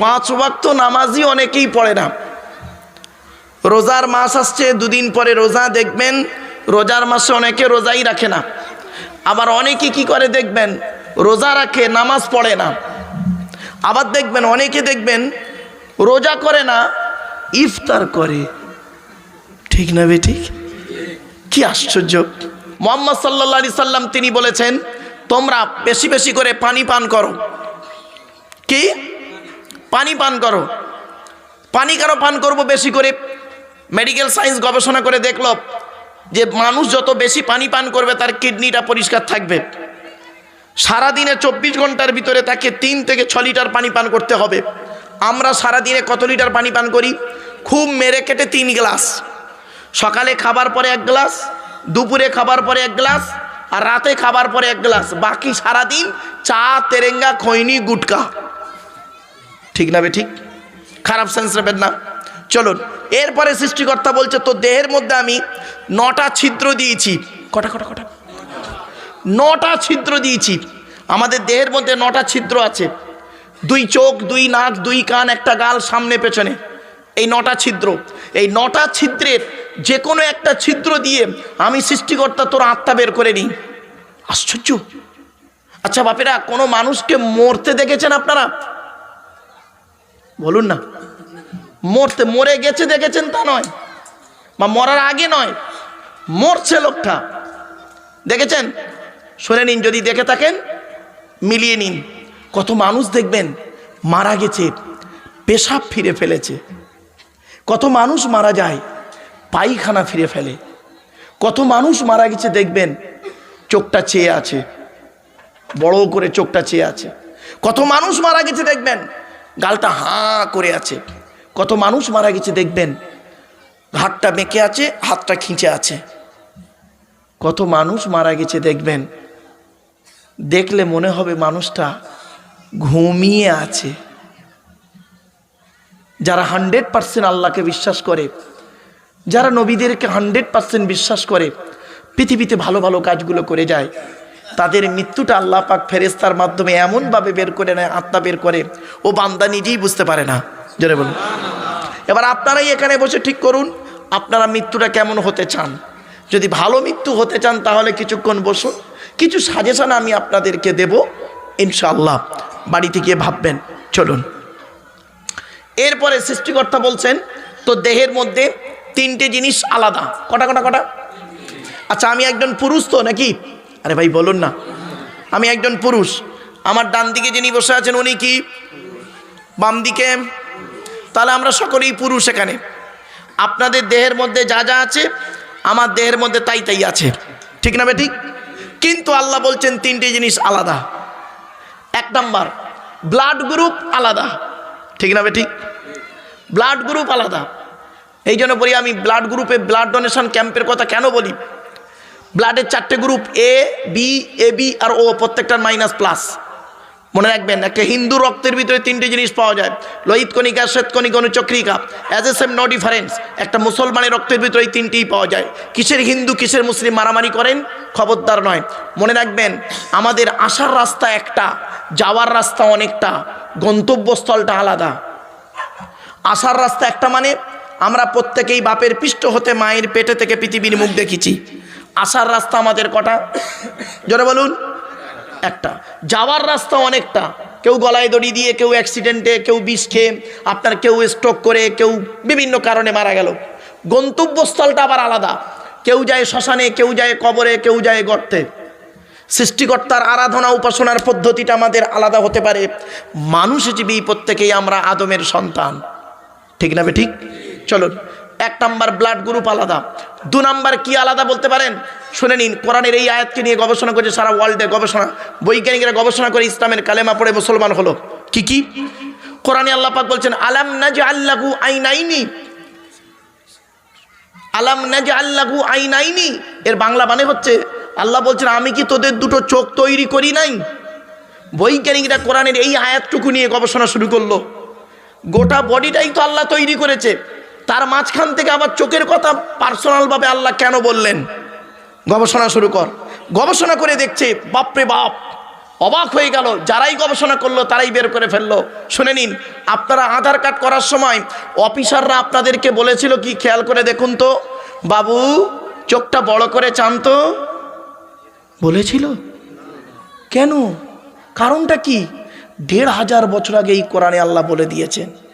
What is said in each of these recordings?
পাঁচ ওয়াক্ত নামাজই অনেকেই পড়ে না। রোজার মাস আসছে, দুদিন পরে রোজা দেখবেন, রোজার মাসে অনেকে রোজাই রাখে না। আবার অনেকে কি করে দেখবেন, রোজা রাখে, নামাজ পড়ে না। আবার দেখবেন, অনেকে দেখবেন, রোজা করে না, ইফতার করে। ঠিক না বে ঠিক কি আশ্চর্য। মোহাম্মদ সাল্লা সাল্লাম তিনি বলেছেন, তোমরা বেশি বেশি করে পানি পান করো। কি? পানি পান করো। পানি কেন পান করব বেশি করে মেডিকেল সায়েন্স গবেষণা করে দেখল যে মানুষ যত বেশি পানি পান করবে তার কিডনিটা পরিষ্কার থাকবে। সারাদিনে চব্বিশ ঘণ্টার ভিতরে তাকে তিন থেকে ছ লিটার পানি পান করতে হবে। আমরা সারাদিনে কত লিটার পানি পান করি? খুব মেরে কেটে তিন গ্লাস। সকালে খাবার পরে এক গ্লাস, দুপুরে খাবার পরে এক গ্লাস, আর রাতে খাবার পরে এক গ্লাস। বাকি সারাদিন চা, তেরেঙ্গা, খৈনি, গুটকা। ঠিক না ঠিক? খারাপ সেন্স নেবেন না। চলুন, এরপরে সৃষ্টিকর্তা বলছে তো দেহের মধ্যে আমি নটা ছিদ্র দিয়েছি। কটা কটা কটা? নটা ছিদ্র দিয়েছি। আমাদের দেহের মধ্যে নটা ছিদ্র আছে। দুই চোখ, দুই নাক, দুই কান, একটা গাল, সামনে, পেছনে। এই নটা ছিদ্র। এই নটা ছিদ্রের যে কোনো একটা ছিদ্র দিয়ে আমি সৃষ্টিকর্তা তোর আত্মা বের করে নিই। আশ্চর্য! আচ্ছা বাপেরা, কোনো মানুষকে মরতে দেখেছেন আপনারা? বলুন না। মরতে মরে গেছে দেখেছেন তা নয়, বা মরার আগে নয়, মরছে লোকটা। দেখেছেন? শুনে নিন, যদি দেখে থাকেন, মিলিয়ে নিন। কত মানুষ দেখবেন মারা গেছে, পেশাব ফিরে ফেলেছে। কত মানুষ মারা যায়, পায়খানা ফিরে ফেলে। কত মানুষ মারা গেছে দেখবেন, চোখটা চেয়ে আছে, বড় করে চোখটা চেয়ে আছে। কত মানুষ মারা গেছে দেখবেন গালটা হাঁ করে আছে। কত মানুষ মারা গেছে দেখবেন। হাতটা বেঁকে আছে, হাতটা খিঁচে আছে। কত মানুষ মারা গেছে দেখবেন। দেখলে মনে হবে মানুষটা ঘুমিয়ে আছে। যারা হান্ড্রেড পার্সেন্ট আল্লাহকে বিশ্বাস করে, যারা নবীদেরকে হান্ড্রেড পার্সেন্ট বিশ্বাস করে, পৃথিবীতে ভালো ভালো কাজগুলো করে যায় তাদের মৃত্যুটা আল্লাহ পাক ফেরেস্তার মাধ্যমে এমনভাবে বের করে নেয়, আত্মা বের করে। ও বান্দা নিজেই বুঝতে পারে না। জোরে বলুন। এবার আপনারাই এখানে বসে ঠিক করুন, আপনারা মৃত্যুটা কেমন হতে চান। যদি ভালো মৃত্যু হতে চান, তাহলে কিছুক্ষণ বসুন। কিছু সাজেশন আমি আপনাদেরকে দেব ইনশাল্লাহ বাড়িতে গিয়ে ভাববেন, চলুন। এরপরে সৃষ্টিকর্তা বলছেন তো দেহের মধ্যে তিনটে জিনিস আলাদা। কটা কটা কটা? আচ্ছা আমি একজন পুরুষ তো, নাকি? আরে ভাই, বলুন না। আমি একজন পুরুষ। আমার ডান দিকে যিনি বসে আছেন, উনি কি? বাম দিকে। তাহলে আমরা সকলেই পুরুষ এখানে। আপনাদের দেহের মধ্যে যা যা আছে, আমার দেহের মধ্যে তাই তাই আছে। ঠিক না বে ঠিক কিন্তু আল্লাহ বলছেন তিনটি জিনিস আলাদা। এক নাম্বার ব্লাড গ্রুপ আলাদা। ঠিক না বে ঠিক ব্লাড গ্রুপ আলাদা। এই জন্য বলি আমি ব্লাড গ্রুপে ব্লাড ডোনেশন ক্যাম্পের কথা কেন বলি? ব্লাডের চারটে group A B A B R O প্রত্যেকটার মাইনাস প্লাস মনে রাখবেন, একটা হিন্দু রক্তের ভিতরে তিনটে জিনিস পাওয়া যায়। লোহিত কণিকা শ্বেতকণিক অনুচক্রিকা। As a same no difference একটা মুসলমানের রক্তের ভিতরে এই তিনটেই পাওয়া যায়। কিসের হিন্দু, কিসের মুসলিম মারামারি করেন? খবরদার নয়। মনে রাখবেন, আমাদের আসার রাস্তা একটা, যাওয়ার রাস্তা অনেকটা, গন্তব্যস্থলটা আলাদা। আসার রাস্তা একটা মানে আমরা প্রত্যেকেই বাপের পৃষ্ঠ হতে মায়ের পেটে থেকে পৃথিবীর মুখ দেখেছি। আসার রাস্তা আমাদের কটা? জোরে বলুন। একটা। যাওয়ার রাস্তা অনেকটা। কেউ গলায় দড়ি দিয়ে, কেউ অ্যাক্সিডেন্টে কেউ বিষ খেয়ে, আপনার কেউ স্ট্রোক করে, কেউ বিভিন্ন কারণে মারা গেল। গন্তব্যস্থলটা আবার আলাদা। কেউ যায় শ্মশানে, কেউ যায় কবরে, কেউ যায় গর্তে। সৃষ্টিকর্তার আরাধনা, উপাসনার পদ্ধতিটা আমাদের আলাদা হতে পারে। মানুষ হিসেবে প্রত্যেকেই আমরা আদমের সন্তান। ঠিক না ঠিক? চলুন। এক নাম্বার ব্লাড গ্রুপ আলাদা। দু নাম্বার কি আলাদা বলতে পারেন? শুনে নিন, কোরআনের এই আয়াতকে নিয়ে গবেষণা করেছে সারা ওয়ার্ল্ডে গবেষণা। বৈজ্ঞানিকরা গবেষণা করে ইসলামের কালেমা পড়ে মুসলমান হলো। কি কি? কোরআনে আল্লাহ পাক বলছেন, আলাম নাজ আল্লাহু আইনাইনি? আলাম নাজ আল্লাহু আইনাইনি? এর বাংলা মানে হচ্ছে, আল্লাহ বলছেন, আমি কি তোদের দুটো চোখ তৈরি করি নাই? বৈজ্ঞানিকরা কোরআনের এই আয়াতটুকু নিয়ে গবেষণা শুরু করল। গোটা বডিটাই তো আল্লাহ তৈরি করেছে। তার মাঝখান থেকে আবার চোখের কথা পার্সোনালভাবে আল্লাহ কেন বললেন? গবেষণা শুরু কর। গবেষণা করে দেখছে বাপরে বাপ, অবাক হয়ে গেল। যারাই গবেষণা করল, তারাই বের করে ফেলল। শুনে নিন, আপনারা আধার কার্ড করার সময় অফিসাররা আপনাদেরকে বলেছিল কি, খেয়াল করে দেখুন তো। বাবু, চোখটা বড় করে চান তো। বলেছিল? কেন? কারণটা কি? দেড় হাজার বছর আগে এই কোরআনে আল্লাহ বলে দিয়েছেন।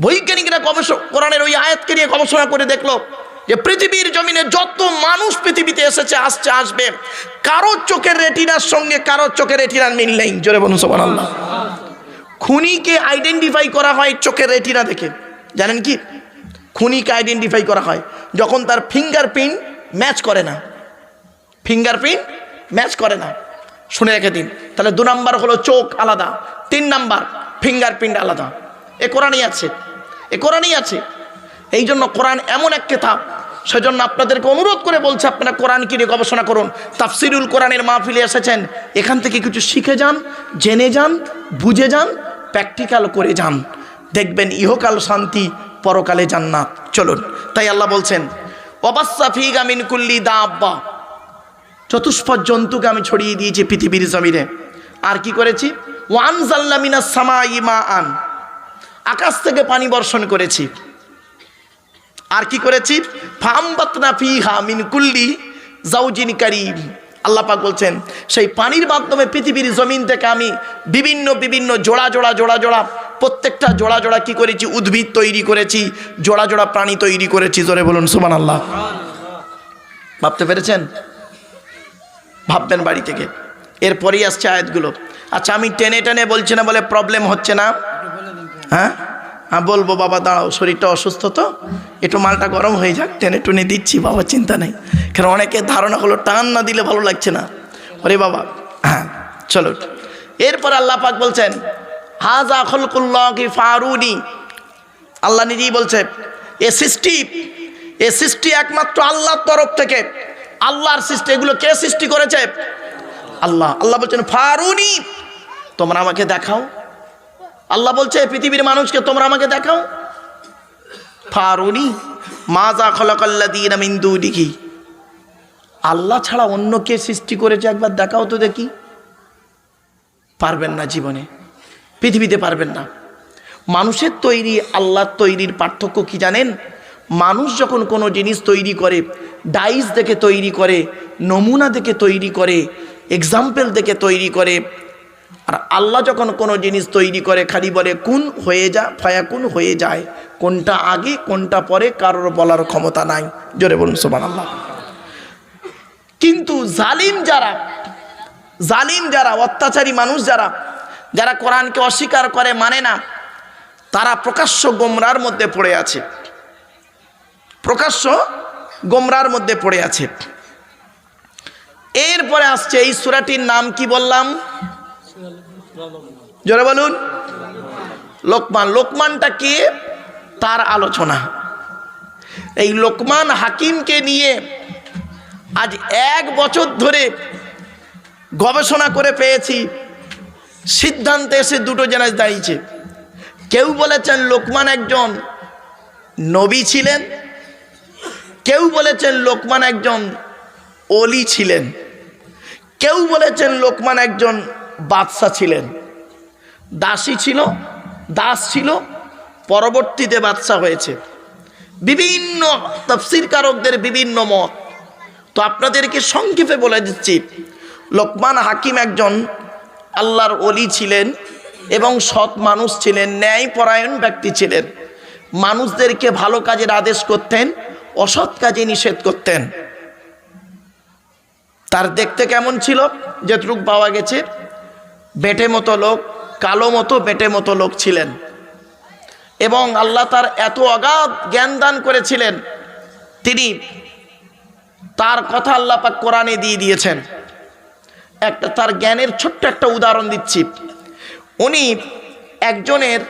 বৈজ্ঞানিকরা গবেষক কোরআনের ওই আয়াতকে নিয়ে গবেষণা করে দেখল যে পৃথিবীর জমিনে যত মানুষ পৃথিবীতে এসেছে, আসছে, আসবে, কারও চোখের রেটিনার সঙ্গে কারও চোখের রেটিনার মিল নেই। জোরে বলুন সোমান আল্লাহ খুনিকে আইডেন্টিফাই করা হয় চোখের রেটিনা দেখে। জানেন কি? খুনিকে আইডেন্টিফাই করা হয় যখন তার ফিঙ্গারপ্রিন্ট ম্যাচ করে না। ফিঙ্গারপ্রিন্ট ম্যাচ করে না। শুনে রেখে দিন। তাহলে দু নাম্বার হলো চোখ আলাদা, তিন নাম্বার ফিঙ্গারপ্রিন্ট আলাদা। এ কোরআনই আছে, এ কোরআনই আছে। এই জন্য কোরআন এমন এক কেতাব, সেজন্য আপনাদেরকে অনুরোধ করে বলছে, আপনারা কোরআন কিনে গবেষণা করুন। তাফসিরুল কোরআনের মাহফিলে এসেছেন, এখান থেকে কিছু শিখে যান, জেনে যান, বুঝে যান প্র্যাকটিক্যাল করে যান। দেখবেন ইহকাল শান্তি, পরকালে জান্নাত। চলুন, তাই আল্লাহ বলছেন অবাসাফি কুল্লি দা আব্বা চতুষ্পদ জন্তুকে আমি ছড়িয়ে দিয়েছি পৃথিবীর জমিনে। আর কি করেছি? ওয়ান জাল্লামিনা সামা ইমা আন আকাশ থেকে পানি বর্ষণ করেছি। আর কি করেছি? ফামবাতনা ফিহা মিন কুল্লি জাউজিন কারিম। আল্লাহ পাক বলছেন, সেই পানির মাধ্যমে পৃথিবীর জমিন থেকে আমি বিভিন্ন বিভিন্ন জোড়া জোড়া জোড়া জোড়া, প্রত্যেকটা জোড়া জোড়া কি করেছি? উদ্ভিদ তৈরি করেছি, জোড়া জোড়া প্রাণী তৈরি করেছি, জোরে বলুন সুমান আল্লাহ ভাবতে পেরেছেন? ভাববেন বাড়ি থেকে। এরপরেই আসছে আয়াতগুলো। আচ্ছা আমি টেনে টেনে বলছি না বলে প্রবলেম হচ্ছে না। হ্যাঁ? হ্যাঁ বলব, বাবা, দাঁড়াও, শরীরটা অসুস্থ তো? একটু মালটা গরম হয়ে যাক টেনে টুনে দিচ্ছি, বাবা, চিন্তা নেই। কারণ অনেকের ধারণা হলো টান না দিলে ভালো লাগছে না। ওরে বাবা হ্যাঁ চলো। এরপর আল্লাহ পাক বলছেন, হাজা খলকুল্লাহ কি ফারুনি। আল্লাহ নিজেই বলছে, এ সৃষ্টি এ সৃষ্টি একমাত্র আল্লাহর তরফ থেকে। আল্লাহর সৃষ্টি, এগুলো কে সৃষ্টি করেছে? আল্লাহ আল্লাহ বলছেন, ফারুনি, তোমরা আমাকে দেখাও। আল্লাহ বলছে পৃথিবীর মানুষকে তোমরা আমাকে দেখাও। ফারুনি মাজা খলকাল্লা দিন মিন্দু দেখি আল্লাহ ছাড়া অন্য কে সৃষ্টি করেছে একবার দেখাও তো দেখি। পারবেন না জীবনে, পৃথিবীতে পারবেন না। মানুষের তৈরি, আল্লাহর তৈরির পার্থক্য কি জানেন? মানুষ যখন কোনো জিনিস তৈরি করে, ডাইস দেখে তৈরি করে, নমুনা দেখে তৈরি করে, এক্সাম্পল দেখে তৈরি করে আর আল্লাহ যখন কোনো জিনিস তৈরি করে, খালি বলে কোন হয়ে যা, ফয়া কোন হয়ে যায়, কোনটা আগে, কোনটা পরে, কারোর বলার ক্ষমতা নাই। জোরে বলুন সোমান আল্লাহ কিন্তু জালিম যারা জালিম যারা, অত্যাচারী মানুষ যারা যারা কোরআনকে অস্বীকার করে মানে না, তারা প্রকাশ্য গোমরার মধ্যে পড়ে আছে। প্রকাশ্য গোমরার মধ্যে পড়ে আছে। এরপরে আসছে এই সুরাটির নাম কি বললাম? জোরে বলুন। লোকমান, লোকমানটা কে? তার আলোচনা। এই লোকমান হাকিমকে নিয়ে আজ এক বছর ধরে গবেষণা করে পেয়েছি। সিদ্ধান্তে এসে দুটো জিনিস দাঁড়িয়েছে। কেউ বলেছেন লোকমান একজন নবী ছিলেন। কেউ বলেছেন লোকমান একজন অলি ছিলেন। কেউ বলেছেন লোকমান একজন বাদশা ছিলেন। দাসী ছিল, দাস ছিল, পরবর্তীতে বাদশা হয়েছে। বিভিন্ন তফসির কারকদের বিভিন্ন মত। তো আপনাদেরকে সংক্ষেপে বলে দিচ্ছি, লোকমান হাকিম একজন আল্লাহর অলি ছিলেন এবং সৎ মানুষ ছিলেন, ন্যায়পরায়ণ ব্যক্তি ছিলেন। মানুষদেরকে ভালো কাজের আদেশ করতেন, অসৎ কাজে নিষেধ করতেন। তার দেখতে কেমন ছিল? যেটুক পাওয়া গেছে। বেটে মতো লোক, কালো মতো বেটে মতো লোক ছিলেন। এবং আল্লাহ তার এত অগাধ জ্ঞান দান করেছিলেন, তিনি তার কথা আল্লাহ পাক কোরআনে দিয়ে দিয়েছেন। একটা তার জ্ঞানের ছোট্ট একটা উদাহরণ দিচ্ছি। উনি একজনের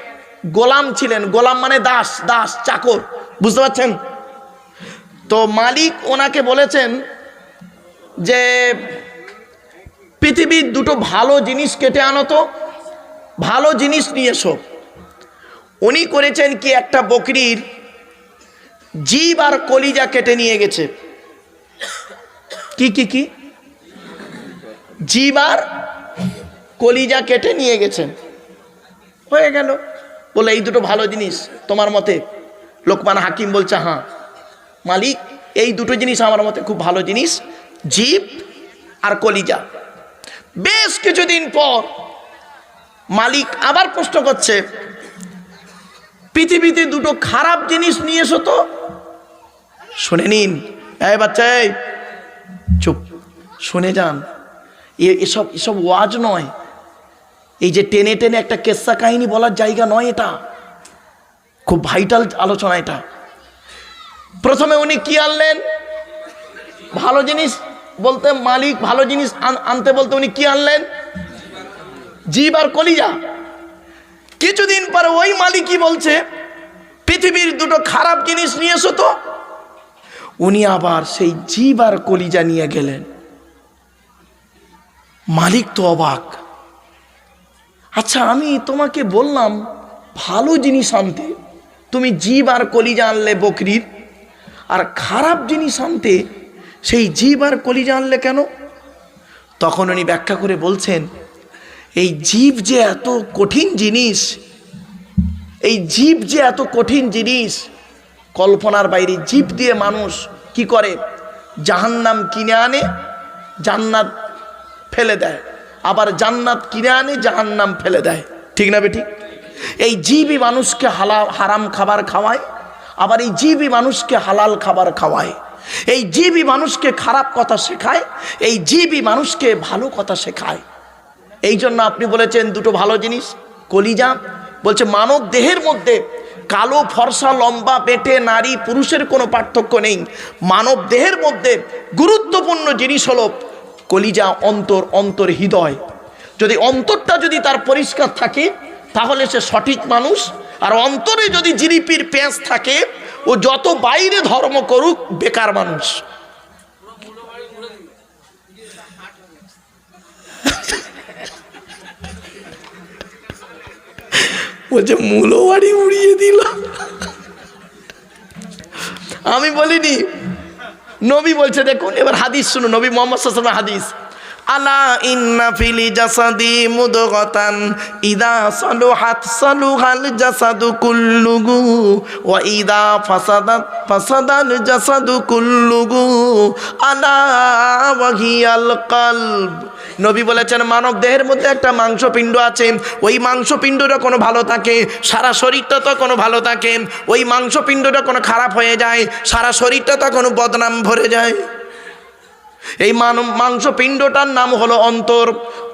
গোলাম ছিলেন, গোলাম মানে দাস দাস, চাকর, বুঝতে পারছেন? তো মালিক ওনাকে বলেছেন যে পৃথিবীর দুটো ভালো জিনিস কেটে আনো তো। ভালো জিনিস নিয়ে এসো। উনি করেছেন কি একটা বকরির জীব আর কলিজা কেটে নিয়ে গেছে। কি কি কি? জীব আর কলিজা কেটে নিয়ে গেছেন হয়ে গেল। বলে, এই দুটো ভালো জিনিস তোমার মতে? লোকমান হাকিম বলছে হ্যাঁ। মালিক, এই দুটো জিনিস আমার মতে খুব ভালো জিনিস, জীব আর কলিজা। বেশ কিছুদিন পর মালিক আবার প্রশ্ন করছে, পৃথিবীতে দুটো খারাপ জিনিস নিয়ে এসো তো। শুনে নিন। এই বাচ্চা চুপ। শুনে যান। এসব এসব ওয়াজ নয়। এই যে টেনে টেনে একটা কেসা কাহিনী বলার জায়গা নয় এটা। খুব ভাইটাল আলোচনা এটা। প্রথমে উনি কি আনলেন? ভালো জিনিস? বলতে মালিক ভালো জিনিস আনতে বলতে উনি কি আনলেন? জীব আর কলিজা। কিছুদিন পরে ওই মালিকই বলছে, পৃথিবীর দুটো খারাপ জিনিস নিয়ে এসো তো। উনি আবার সেই জীব আর কলিজা নিয়ে গেলেন। মালিক তো অবাক। আচ্ছা আমি তোমাকে বললাম, ভালো জিনিস আনতে। তুমি জীব আর কলিজা আনলে বকরির, আর খারাপ জিনিস আনতে সেই জীব আর কলিজা আনলে কেন? তখন উনি ব্যাখ্যা করে বলছেন, এই জীব যে এত কঠিন জিনিস, এই জীব যে এত কঠিন জিনিস, কল্পনার বাইরে জীব দিয়ে মানুষ কি করে? জাহান্নাম কিনে আনে, জান্নাত ফেলে দেয়। আবার জান্নাত কিনে আনে, জাহান্নাম ফেলে দেয়। ঠিক না বেটি এই জীবই মানুষকে হালা হারাম খাবার খাওয়ায়, আবার এই জীবই মানুষকে হালাল খাবার খাওয়ায়। এই জীবই মানুষকে খারাপ কথা শেখায়, এই জীবই মানুষকে ভালো কথা শেখায়। এই জন্য আপনি বলেছেন দুটো ভালো জিনিস, কলিজা। বলছে, মানব দেহের মধ্যে কালো, ফর্সা, লম্বা, পেটে, নারী, পুরুষের কোনো পার্থক্য নেই। মানব দেহের মধ্যে গুরুত্বপূর্ণ জিনিস হলো কলিজা, অন্তর অন্তর হৃদয়। যদি অন্তরটা যদি তার পরিষ্কার থাকে, তাহলে সে সঠিক মানুষ আর অন্তরে যদি জিলিপির পেঁচ থাকে, ও যত বাইরে ধর্ম করুক, বেকার মানুষ। বলছে মূলো বাড়ি উড়িয়ে দিল। আমি বলিনি, নবী বলছে, দেখুন, এবার হাদিস শুনুন, নবী মোহাম্মদ হাদিস। আলা ইন্না ফিলি জাসাদি মুদগাতান ইদা সালুহাত সালুহাল জাসাদু কুল্লুগু ওয়া ইদা ফাসাদাত ফাসাদাল জাসাদু কুল্লুগু আলা ওয়াহিয়াল কলব। নবী বলেছেন, মানব দেহের মধ্যে একটা মাংসপিণ্ড আছে, ওই মাংসপিণ্ডটা কোনো ভালো থাকে, সারা শরীরটা তো কোনো ভালো থাকে, ওই মাংসপিণ্ডটা কোনো খারাপ হয়ে যায়, সারা শরীরটা তখন বদনাম ভরে যায়। এই মাংসপিণ্ডটার নাম হলো অন্তর।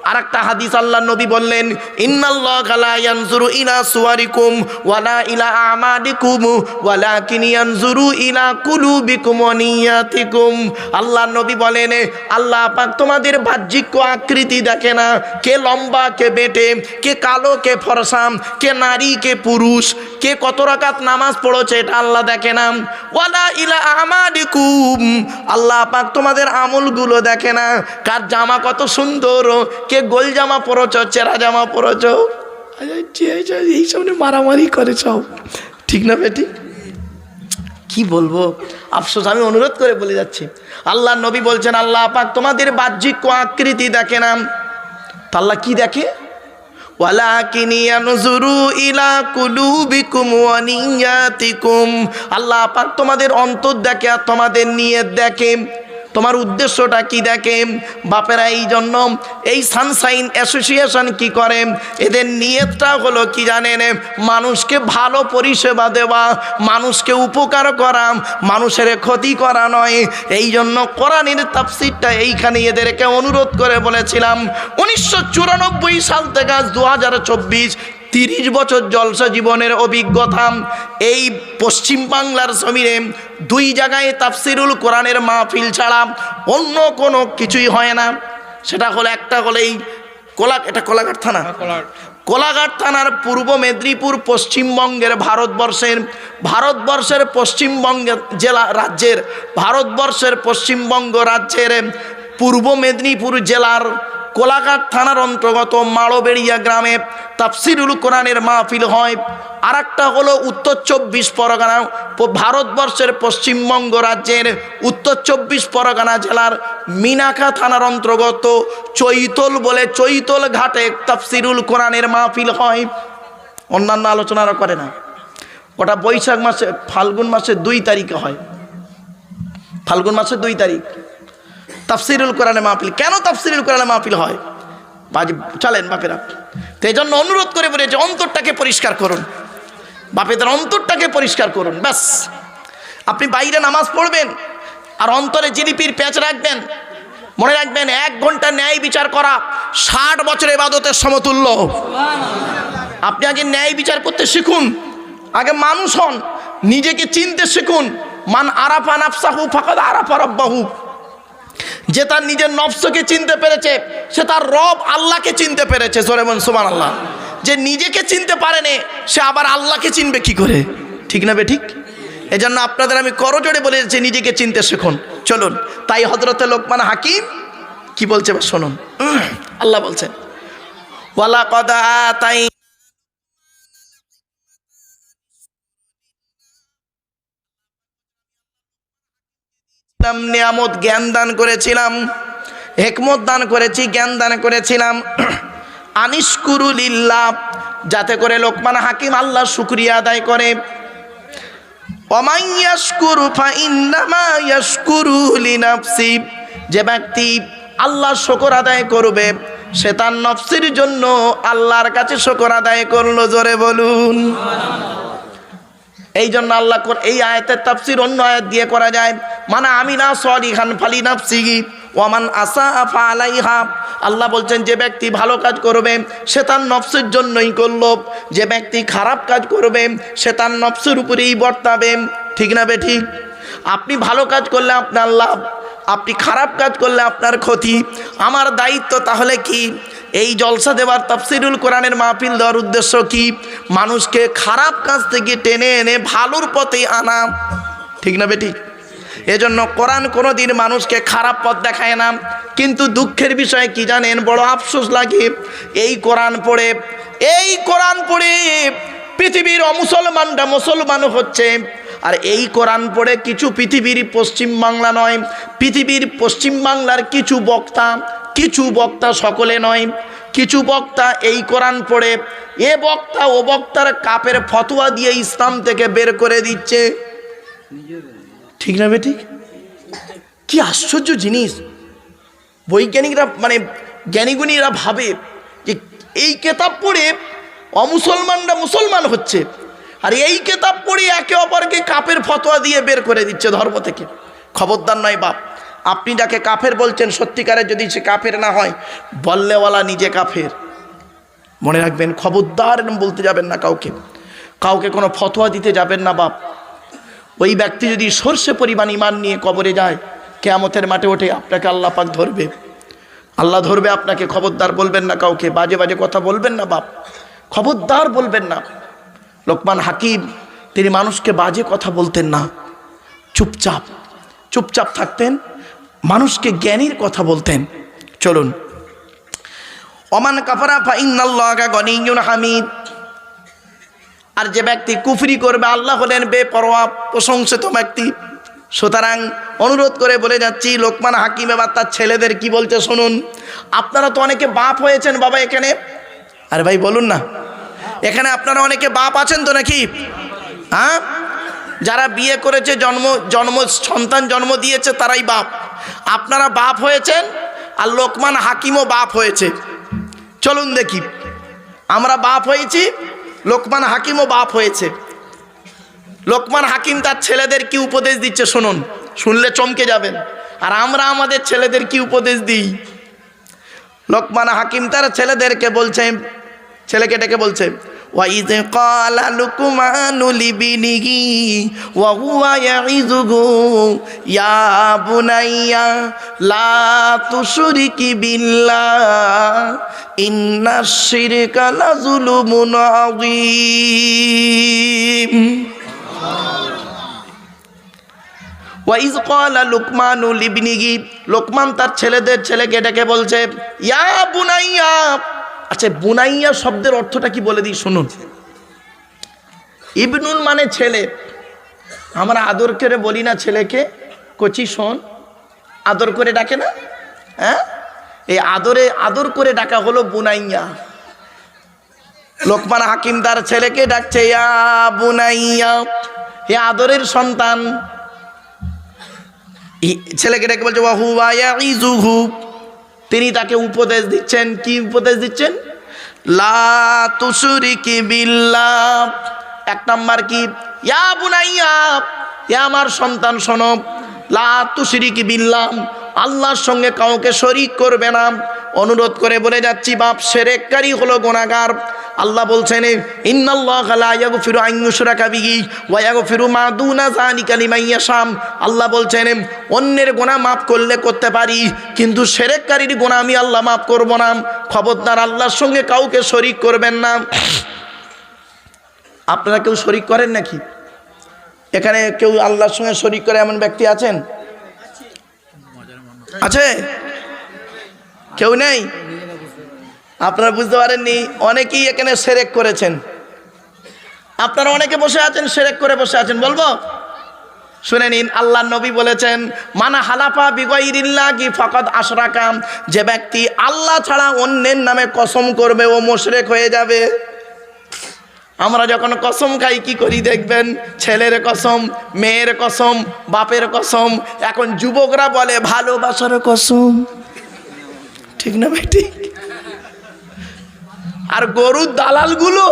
আর একটা হাদিস আল্লাহ নবী বললেন, ইন্নাল্লাহ লা ইয়ানজুরু ইলা সুয়ারিকুম ওয়ালা ইলা আমাদিকুম ওয়ালাকিন ইয়ানজুরু ইলা কুলুবিকুম ওয়া আল্লাহ নবী বলেন আল্লাহ পাক তোমাদের বাহ্যিক আকৃতি দেখে না, কে লম্বা, কে বেটে, কে কালো, কে ফরসাম কে নারী, কে পুরুষ, কে কত রাকাত নামাজ পড়েছে এটা আল্লাহ দেখে না। ওয়ালা ইলা আমাদিকুম আল্লাহ পাক তোমাদের আমলগুলো দেখে না, কার জামা কত সুন্দর কে গোল জামা পরেছ চেরা জামা পরেছ? এই সামনে মারামারি করে সব। ঠিক না বেটি? কি বলব? আফসোস আমি অনুরোধ করে বলে যাচ্ছি। আল্লাহ নবী বলছেন আল্লাহ পাক তোমাদের বাহ্যিক আকৃতি দেখে না। তা আল্লাহ কি দেখে? আল্লাহ পাক তোমাদের অন্তর দেখে আর তোমাদের নিয়ত দেখে। তোমার উদ্দেশ্যটা কি দেখে? বাপেরা, এই জন্য এই সানসাইন অ্যাসোসিয়েশন কি করে? এদের নিয়তটা হলো কি জানেন? মানুষকে ভালো পরিষেবা দেওয়া, মানুষকে উপকার করা, মানুষের ক্ষতি করা নয়। এই জন্য কোরআনের তাফসিরটা এইখানে এদেরকে অনুরোধ করে বলেছিলাম, উনিশশো চুরানব্বই সাল থেকে হাজার চব্বিশ তিরিশ বছর জলসা জীবনের অভিজ্ঞতা। এই পশ্চিম বাংলার জমিনে দুই জায়গায় তাফসিরুল কোরআনের মাহফিল ছাড়া অন্য কোনো কিছুই হয় না। সেটা হলো একটা হলো এই কোলা এটা কোলাঘাট থানা। কোলাঘাট। থানার পূর্ব মেদিনীপুর পশ্চিমবঙ্গের ভারতবর্ষের ভারতবর্ষের পশ্চিমবঙ্গের জেলা রাজ্যের ভারতবর্ষের পশ্চিমবঙ্গ রাজ্যের পূর্ব মেদিনীপুর জেলার কোলাঘাট থানার অন্তর্গত মাড়োবেড়িয়া গ্রামে তাফসিরুল কোরআনের মাহফিল হয়। আর একটা হলো উত্তর চব্বিশ পরগনা, ভারতবর্ষের পশ্চিমবঙ্গ রাজ্যের উত্তর চব্বিশ পরগনা জেলার মিনাখা থানার অন্তর্গত চৈতল বলে চৈতল ঘাটে তাফসিরুল কোরআনের মাহফিল হয়। অন্যান্য আলোচনারা করে না। ওটা বৈশাখ মাসে, ফাল্গুন মাসের দুই তারিখে হয়। ফাল্গুন মাসের দুই তারিখ। তাফসিরুল কোরআনে মাহফিল। কেন তাফসিরুল কোরআনে মাহফিল হয়? বাজি চলেন বাপেরা তো এই জন্য অনুরোধ করে বলেছে অন্তরটাকে পরিষ্কার করুন। বাপেদের অন্তরটাকে পরিষ্কার করুন, ব্যাস। আপনি বাইরে নামাজ পড়বেন আর অন্তরে জিলিপির প্যাঁচ রাখবেন। মনে রাখবেন এক ঘণ্টা ন্যায় বিচার করা ষাট বছরের বাদতের সমতুল্য। আপনি আগে ন্যায় বিচার করতে শিখুন। আগে মানুষ হন, নিজেকে চিনতে শিখুন। মান আরাফা নাফসাহু ফাকাদ আরাফা রব্বাহু। যে তার নিজের নফসকে চিনতে পেরেছে, সে তার রব আল্লাহকে চিনতে পেরেছে সোরেমন সুমান আল্লাহ যে নিজেকে চিনতে পারেনি সে আবার আল্লাহকে চিনবে কি করে? ঠিক না বে ঠিক? এজন্য আপনাদের আমি করজোড়ে বলে যাচ্ছি নিজেকে চিনতে শেখুন। চলুন, তাই হজরতে লোকমান হাকিম কি বলছে শুনুন। আল্লাহ বলছেন ওয়ালা কদা তাই দিয়েছিলাম, নিয়ামত জ্ঞান দান করেছিলাম হেকমত দান করেছি জ্ঞান দান করেছিলাম। আনিসকুরুলিল্লাহ যাতে করে লোকমান হাকিম আল্লাহ শুক্রিয়া আদায় করে। যে ব্যক্তি আল্লাহ শকর আদায় করবে সে তার নফসির জন্য আল্লাহর কাছে শকর আদায় করল জোরে বলুন। এই জন্য আল্লাহ এই আয়াতের তাফসির অন্য আয়াত দিয়ে করা যায়। মানে আমি না সলিহান ফালি নাফসিগি ওয়ামান আসা আফা আলাইহা আল্লাহ বলছেন, যে ব্যক্তি ভালো কাজ করবে, সে তার নফসের জন্যই করল। যে ব্যক্তি খারাপ কাজ করবে, সে তার নফসের উপরেই বর্তাবে। ঠিক না বে ঠিক? আপনি ভালো কাজ করলে আপনার লাভ, আপনি খারাপ কাজ করলে আপনার ক্ষতি। আমার দায়িত্ব তাহলে কি? এই জলসা দেওয়ার তাফসিরুল কোরআনের মাহফিল দেওয়ার উদ্দেশ্য কি? মানুষকে খারাপ কাজ থেকে টেনে এনে ভালোর পথে আনা। ঠিক না বেটি এজন্য কোরআন কোনো দিন মানুষকে খারাপ পথ দেখায় না। কিন্তু দুঃখের বিষয় কি জানেন? বড় আফসোস লাগে। এই কোরআন পড়ে, এই কোরআন পড়ে পৃথিবীর অমুসলমানরা মুসলমান হচ্ছে। আর এই কোরআন পড়ে কিছু পৃথিবীর পশ্চিম বাংলা নয়, পৃথিবীর পশ্চিম বাংলার কিছু বক্তা কিছু বক্তা সকলে নয়। কিছু বক্তা এই কোরআন পড়ে, এ বক্তা ও বক্তার কাপের ফতোয়া দিয়ে ইসলাম থেকে বের করে দিচ্ছে। ঠিক না বেঠিক কি আশ্চর্য জিনিস। বৈজ্ঞানিকরা মানে জ্ঞানীগুণীরা ভাবে যে এই কেতাব পড়ে অমুসলমানরা মুসলমান হচ্ছে, আর এই কেতাব পড়ে একে অপরকে কাপের ফতোয়া দিয়ে বের করে দিচ্ছে ধর্ম থেকে। খবরদার নয় বাপ, আপনি যাকে কাফের বলছেন সত্যিকারের যদি সে কাফের না হয়, বললেওয়ালা নিজে কাফের। মনে রাখবেন, খবরদার বলতে যাবেন না কাউকে। কাউকে কোনো ফতোয়া দিতে যাবেন না বাপ। ওই ব্যক্তি যদি সর্ষে পরিমাণ ইমান নিয়ে কবরে যায়, কেয়ামতের মাঠে ওঠে আপনাকে আল্লাহ পাক ধরবে। আল্লাহ ধরবে আপনাকে, খবরদার বলবেন না কাউকে, বাজে বাজে কথা বলবেন না বাপ, খবরদার বলবেন না। লোকমান হাকিম, তিনি মানুষকে বাজে কথা বলতেন না, চুপচাপ চুপচাপ থাকতেন, মানুষকে জ্ঞানীর কথা বলতেন। চলুন। অমান কাফারা ফাইনাল্লাহা গনিয়ুন হামিদ। আর যে ব্যক্তি কুফরি করবে, আল্লাহ হলেন বেপরোয়া, প্রশংসিত ব্যক্তি। সুতরাং অনুরোধ করে বলে যাচ্ছি, লোকমান হাকিম এবার তার ছেলেদের কি বলছে শুনুন। আপনারা তো অনেকে বাপ হয়েছেন বাবা এখানে। আরে ভাই, বলুন না। এখানে আপনারা অনেকে বাপ আছেন তো নাকি? হ্যাঁ? যারা বিয়ে করেছে, জন্ম জন্ম, সন্তান জন্ম দিয়েছে, তারাই বাপ। আপনারা বাপ হয়েছেন আর লোকমান হাকিমও বাপ হয়েছে। চলুন দেখি। আমরা বাপ হয়েছি লোকমান হাকিমও বাপ হয়েছে। লোকমান হাকিম তার ছেলেদের কি উপদেশ দিচ্ছে শুনুন, শুনলে চমকে যাবেন। আর আমরা আমাদের ছেলেদের কি উপদেশ দিই? লোকমান হাকিম তার ছেলেদেরকে বলছে, ছেলেকে ডেকে বলছে وَإِذْ قَالَ لُقْمَانُ لِابْنِهِ وَهُوَ يَعِظُهُ يَا بُنَيَّ لَا تُشْرِكْ بِاللَّهِ إِنَّ الشِّرْكَ لَظُلْمٌ عَظِيمٌ ওয়াইজ কলা লুকমানু লিবনিগি লোকমান তার ছেলেদের ছেলেকে ডেকে বলছে ইয়া বুনাইয়া আচ্ছা বুনাইয়া শব্দের অর্থটা কি বলে দিই? শুনুন। ইবনুন মানে ছেলে। আমরা আদর করে বলি না ছেলেকে। কচি শোন, আদর করে ডাকে না? হ্যাঁ? এই আদরে, আদর করে ডাকা হলো বুনাইয়া। লোকমান হাকিম তার ছেলেকে ডাকছে, ইয়া বুনাইয়া, হে আদরের সন্তান। ছেলেকে ডেকে বলছে ওয়াহু ওয়াইজুহু তিনি তাকে উপদেশ দিচ্ছেন, কি উপদেশ দিচ্ছেন? লা এক নম্বর কি? ইয়া বুনাইয়া ইয়া আমার সন্তান সনব লা বিল্লাহ, আল্লাহর সঙ্গে কাউকে শরিক করবে না। অনুরোধ করে বলে যাচ্ছি, বাপ, সেরেককারী হলো গোনাগার আল্লাহ বলছেন আল্লাহ বলছেন, অন্যের গোনা মাফ করলে করতে পারি, কিন্তু সেরেককারীর গোনা আমি আল্লাহ মাফ করব না। খবরদার আল্লাহর সঙ্গে কাউকে শরিক করবেন না। আপনারা কেউ শরিক করেন নাকি? এখানে কেউ আল্লাহর সঙ্গে শরিক করে এমন ব্যক্তি আছেন? আছে? কেউ নেই? আপনারা বুঝতে পারেননি, অনেকেই এখানে সেরেক করেছেন। আপনারা অনেকে বসে আছেন, সেরেক করে বসে আছেন, বলব? শুনে নিন, আল্লাহ নবী বলেছেন, মানা হালাফা বিগইরিল্লা কি ফকত আশরাকাম যে ব্যক্তি আল্লাহ ছাড়া অন্যের নামে কসম করবে, ও মোশরেক হয়ে যাবে। আমরা যখন কসম খাই, কি করি দেখবেন? ছেলের কসম, মেয়ের কসম, বাপের কসম, এখন যুবকরা বলে, ভালোবাসার কসম। ঠিক না ভাই, ঠিক? আর গরুর দালালগুলো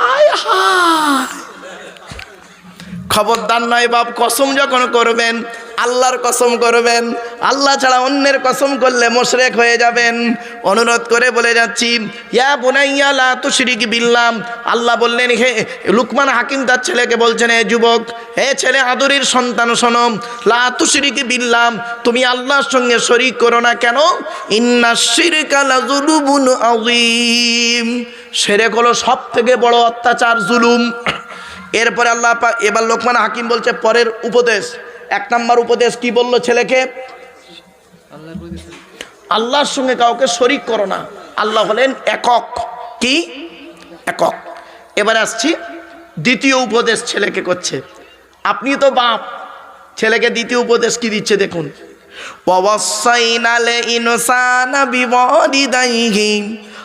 হায় হায়। খবরদার নয়, বাপ কসম যখন করবেন, আল্লাহর কসম করবেন, আল্লাহ ছাড়া অন্যের কসম করলে মোশরেক হয়ে যাবেন। অনুরোধ করে বলে যাচ্ছি, ইয়া বুনাইয়া লা তুশরিক বিল্লাম আল্লাহ বললেন, হে লুকমান হাকিম তার ছেলেকে বলছেন হে যুবক, হে ছেলে আদরের সন্তান, শোনো, লা তুশরিক বিল্লাম তুমি আল্লাহর সঙ্গে শরিক করো না কেন? ইন্না শিরকা লাযুলুমুন আযীম। শিরক হলো সব থেকে বড় অত্যাচার, জুলুম। এরপরে আল্লাহ এবার লোকমান হাকিম বলছে, পরের উপদেশ। এক নম্বর উপদেশ কি বলল ছেলেকে? আল্লাহর সঙ্গে কাউকে শরিক করো না। আল্লাহ হলেন একক। কি? একক। এবার আসছি, দ্বিতীয় উপদেশ ছেলেকে করছে। আপনি তো বাপ, ছেলেকে দ্বিতীয় উপদেশ কি দিচ্ছে দেখুন। ওয়াসাইনালে ইনসানা বিওয়ালিদাইহি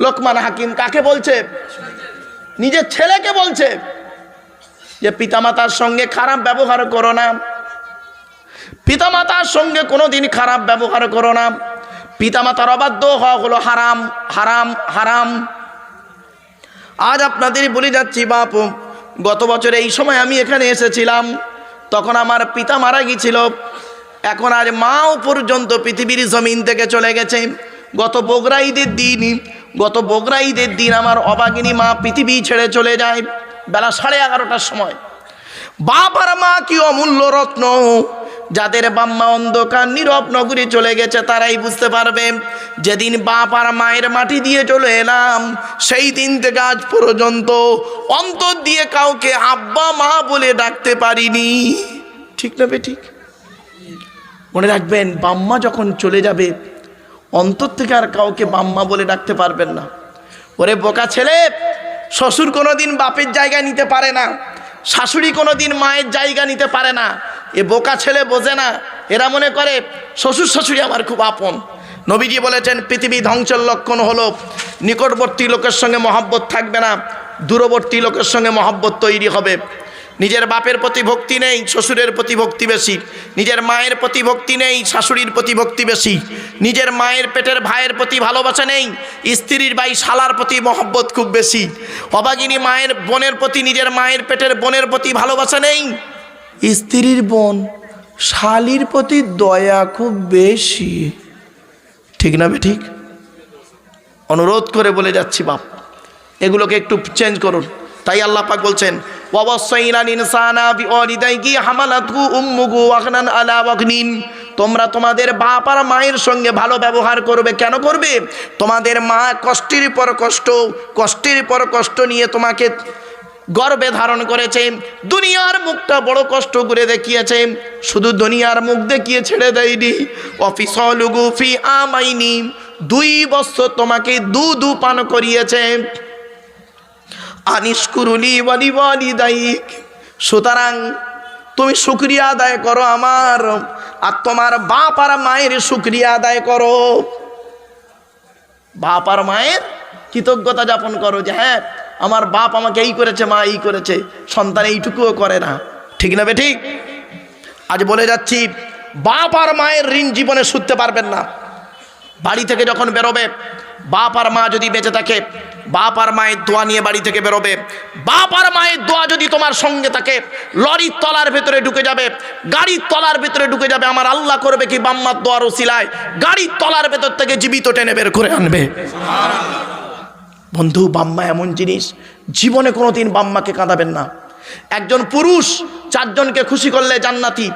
লোকমান হাকিম কাকে বলছে? নিজের ছেলেকে বলছে যে, পিতামাতার সঙ্গে খারাপ ব্যবহার করো না। পিতামাতার সঙ্গে কোনো দিন খারাপ ব্যবহার করো না। পিতামাতার অবাধ্য হওয়া হলো হারাম হারাম হারাম। আজ আপনাদের বলে যাচ্ছি, বাপু, গত বছর এই সময় আমি এখানে এসেছিলাম। তখন আমার পিতা মারা গিয়েছিল। এখন আজ মাও পর্যন্ত পৃথিবীর জমিন থেকে চলে গেছে। গত বগরা ঈদের দিন গত বগরা ঈদের দিন আমার অবাগিনী মা পৃথিবী ছেড়ে চলে যায়, বেলা সাড়ে এগারোটার সময়। বাপ আর মা কি অমূল্য রত্ন? যাদের বাম্মা অন্ধকার নীরব নগরী চলে গেছে, তারাই বুঝতে পারবে, যেদিন বাপ আর মায়ের মাটি দিয়ে চলে এলাম, সেই দিন থেকে আজ পর্যন্ত অন্তর দিয়ে কাউকে আব্বা, মা বলে ডাকতে পারিনি। ঠিক না বে ঠিক? মনে রাখবেন, বাম্মা যখন চলে যাবে অন্তর থেকে আর কাউকে বাম্মা বলে ডাকতে পারবেন না। ওরে বোকা ছেলে, শ্বশুর কোনোদিন বাপের জায়গা নিতে পারে না, শাশুড়ি কোনোদিন মায়ের জায়গা নিতে পারে না। এ বোকা ছেলে বোঝে না, এরা মনে করে শ্বশুর শাশুড়ি আমার খুব আপন। নবীজি বলেছেন, পৃথিবী ধ্বংসের লক্ষণ হলো নিকটবর্তী লোকের সঙ্গে মহাব্বত থাকবে না, দূরবর্তী লোকের সঙ্গে মহাব্বত তৈরি হবে। নিজের বাপের প্রতি ভক্তি নেই, শ্বশুরের প্রতি ভক্তি বেশি। নিজের মায়ের প্রতি ভক্তি নেই, শাশুড়ির প্রতি ভক্তি বেশি। নিজের মায়ের পেটের ভাইয়ের প্রতি ভালোবাসা নেই, স্ত্রীর ভাই শালার প্রতি মহব্বত খুব বেশি। অবাগিনী মায়ের বোনের প্রতি, নিজের মায়ের পেটের বোনের প্রতি ভালোবাসা নেই, স্ত্রীর বোন শালির প্রতি দয়া খুব বেশি। ঠিক না বে ঠিক? অনুরোধ করে বলে যাচ্ছি বাপ, এগুলোকে একটু চেঞ্জ করুন। তাই আল্লাহ পাক বলছেন তোমরা তোমাদের বাপ আর মায়ের সঙ্গে ভালো ব্যবহার করবে। কেন করবে? তোমাদের মা কষ্টের পর কষ্ট, কষ্টের পর কষ্ট নিয়ে তোমাকে গর্বে ধারণ করেছে। দুনিয়ার মুখটা বড় কষ্ট করে দেখিয়েছে। শুধু দুনিয়ার মুখ দেখিয়ে ছেড়ে দেয়নি। অফিসল গুফি আমাইনি। দুই বছর তোমাকে দু দু পান করিয়েছে। সুতরাং তুমি শুক্রিয়া আদায় করো আমার, আর তোমার বাপ আর মায়ের শুক্রিয়া আদায় করো। বাপ আর মায়ের কৃতজ্ঞতা যাপন করো যে হ্যাঁ আমার বাপ আমাকে এই করেছে, মা এই করেছে, সন্তান এইটুকুও করে না। ঠিক না ঠিক? আজ বলে যাচ্ছি, বাপ আর মায়ের ঋণ জীবনে শুধতে পারবেন না। বাড়ি থেকে যখন বেরোবে বাপ আর মা যদি বেঁচে থাকে, বাপ আর মায়ের দোয়া নিয়ে বাড়ি থেকে বেরোবে। বাপ আর মায়ের দোয়া যদি তোমার সঙ্গে থাকে, লরির তলার ভেতরে ঢুকে যাবে, গাড়ির তলার ভেতরে ঢুকে যাবে, আমার আল্লাহ করবে কি বাম্মার দোয়ার ওসিলায়, গাড়ির তলার ভেতর থেকে জীবিত টেনে বের করে আনবে। বন্ধু, বাম্মা এমন জিনিস, জীবনে কোনোদিন বাম্মাকে কাঁদাবেন না। একজন পুরুষ, চারজনকে খুশি করলে জান্নাতি।